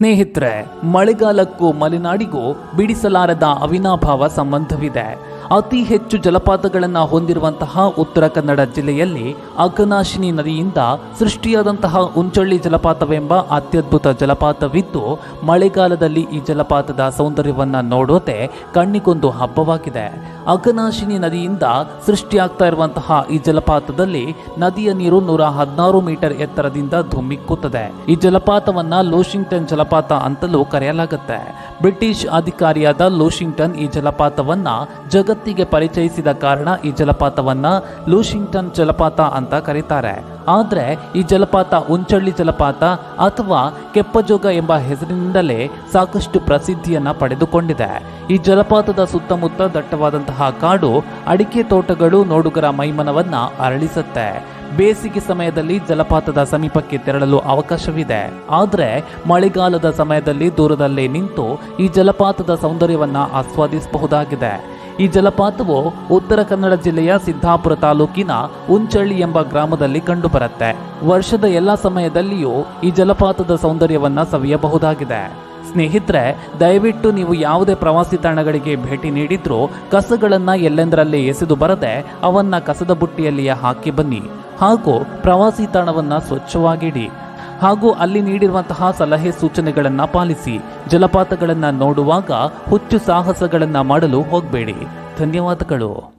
ಸ್ನೇಹಿತರೆ ಮಳೆಗಾಲಕ್ಕೂ ಮಲೆನಾಡಿಗೂ ಬಿಡಿಸಲಾರದ ಅವಿನಾಭಾವ ಸಂಬಂಧವಿದೆ. ಅತಿ ಹೆಚ್ಚು ಜಲಪಾತಗಳನ್ನು ಹೊಂದಿರುವಂತಹ ಉತ್ತರ ಕನ್ನಡ ಜಿಲ್ಲೆಯಲ್ಲಿ ಅಘನಾಶಿನಿ ನದಿಯಿಂದ ಸೃಷ್ಟಿಯಾದಂತಹ ಉಂಚಳ್ಳಿ ಜಲಪಾತವೆಂಬ ಅತ್ಯದ್ಭುತ ಜಲಪಾತವಿದ್ದು, ಮಳೆಗಾಲದಲ್ಲಿ ಈ ಜಲಪಾತದ ಸೌಂದರ್ಯವನ್ನು ನೋಡೋದೆ ಕಣ್ಣಿಗೊಂದು ಹಬ್ಬವಾಗಿದೆ. ಅಘನಾಶಿನಿ ನದಿಯಿಂದ ಸೃಷ್ಟಿಯಾಗ್ತಾ ಇರುವಂತಹ ಈ ಜಲಪಾತದಲ್ಲಿ ನದಿಯ ನೀರು ನೂರ ಹದಿನಾರು ಮೀಟರ್ ಎತ್ತರದಿಂದ ಧುಮ್ಮಿಕ್ಕುತ್ತದೆ. ಈ ಜಲಪಾತವನ್ನ ಲೋಷಿಂಗ್ಟನ್ ಜಲಪಾತ ಅಂತಲೂ ಕರೆಯಲಾಗುತ್ತೆ. ಬ್ರಿಟಿಷ್ ಅಧಿಕಾರಿಯಾದ ಲೂಷಿಂಗ್ಟನ್ ಈ ಜಲಪಾತವನ್ನ ಜಗತ್ತಿಗೆ ಪರಿಚಯಿಸಿದ ಕಾರಣ ಈ ಜಲಪಾತವನ್ನ ಲೂಶಿಂಗ್ಟನ್ ಜಲಪಾತ ಅಂತ ಕರೀತಾರೆ. ಆದರೆ ಈ ಜಲಪಾತ ಉಂಚಳ್ಳಿ ಜಲಪಾತ ಅಥವಾ ಕೆಪ್ಪಜೋಗ ಎಂಬ ಹೆಸರಿನಿಂದಲೇ ಸಾಕಷ್ಟು ಪ್ರಸಿದ್ಧಿಯನ್ನು ಪಡೆದುಕೊಂಡಿದೆ. ಈ ಜಲಪಾತದ ಸುತ್ತಮುತ್ತ ದಟ್ಟವಾದಂತಹ ಕಾಡು, ಅಡಿಕೆ ತೋಟಗಳು, ನೋಡುಗರ ಮೈಮನವನ್ನು ಅರಳಿಸುತ್ತೆ. ಬೇಸಿಗೆ ಸಮಯದಲ್ಲಿ ಜಲಪಾತದ ಸಮೀಪಕ್ಕೆ ತೆರಳಲು ಅವಕಾಶವಿದೆ. ಆದರೆ ಮಳೆಗಾಲದ ಸಮಯದಲ್ಲಿ ದೂರದಲ್ಲೇ ನಿಂತು ಈ ಜಲಪಾತದ ಸೌಂದರ್ಯವನ್ನು ಆಸ್ವಾದಿಸಬಹುದಾಗಿದೆ. ಈ ಜಲಪಾತವು ಉತ್ತರ ಕನ್ನಡ ಜಿಲ್ಲೆಯ ಸಿದ್ದಾಪುರ ತಾಲೂಕಿನ ಉಂಚಳ್ಳಿ ಎಂಬ ಗ್ರಾಮದಲ್ಲಿ ಕಂಡುಬರುತ್ತೆ. ವರ್ಷದ ಎಲ್ಲ ಸಮಯದಲ್ಲಿಯೂ ಈ ಜಲಪಾತದ ಸೌಂದರ್ಯವನ್ನು ಸವಿಯಬಹುದಾಗಿದೆ. ಸ್ನೇಹಿತರೆ, ದಯವಿಟ್ಟು ನೀವು ಯಾವುದೇ ಪ್ರವಾಸಿ ತಾಣಗಳಿಗೆ ಭೇಟಿ ನೀಡಿದ್ರೂ ಕಸಗಳನ್ನು ಎಲ್ಲೆಂದರಲ್ಲಿ ಎಸೆದು ಬರದೆ ಅವನ್ನ ಕಸದ ಬುಟ್ಟಿಯಲ್ಲಿಯೇ ಹಾಕಿ ಬನ್ನಿ. ಹಾಗೂ ಪ್ರವಾಸಿ ತಾಣವನ್ನು ಸ್ವಚ್ಛವಾಗಿಡಿ ಹಾಗೂ ಅಲ್ಲಿ ನೀಡಿರುವಂತಹ ಸಲಹೆ ಸೂಚನೆಗಳನ್ನು ಪಾಲಿಸಿ ಜಲಪಾತಗಳನ್ನು ನೋಡುವಾಗ ಹುಚ್ಚು ಸಾಹಸಗಳನ್ನು ಮಾಡಲು ಹೋಗಬೇಡಿ. ಧನ್ಯವಾದಗಳು.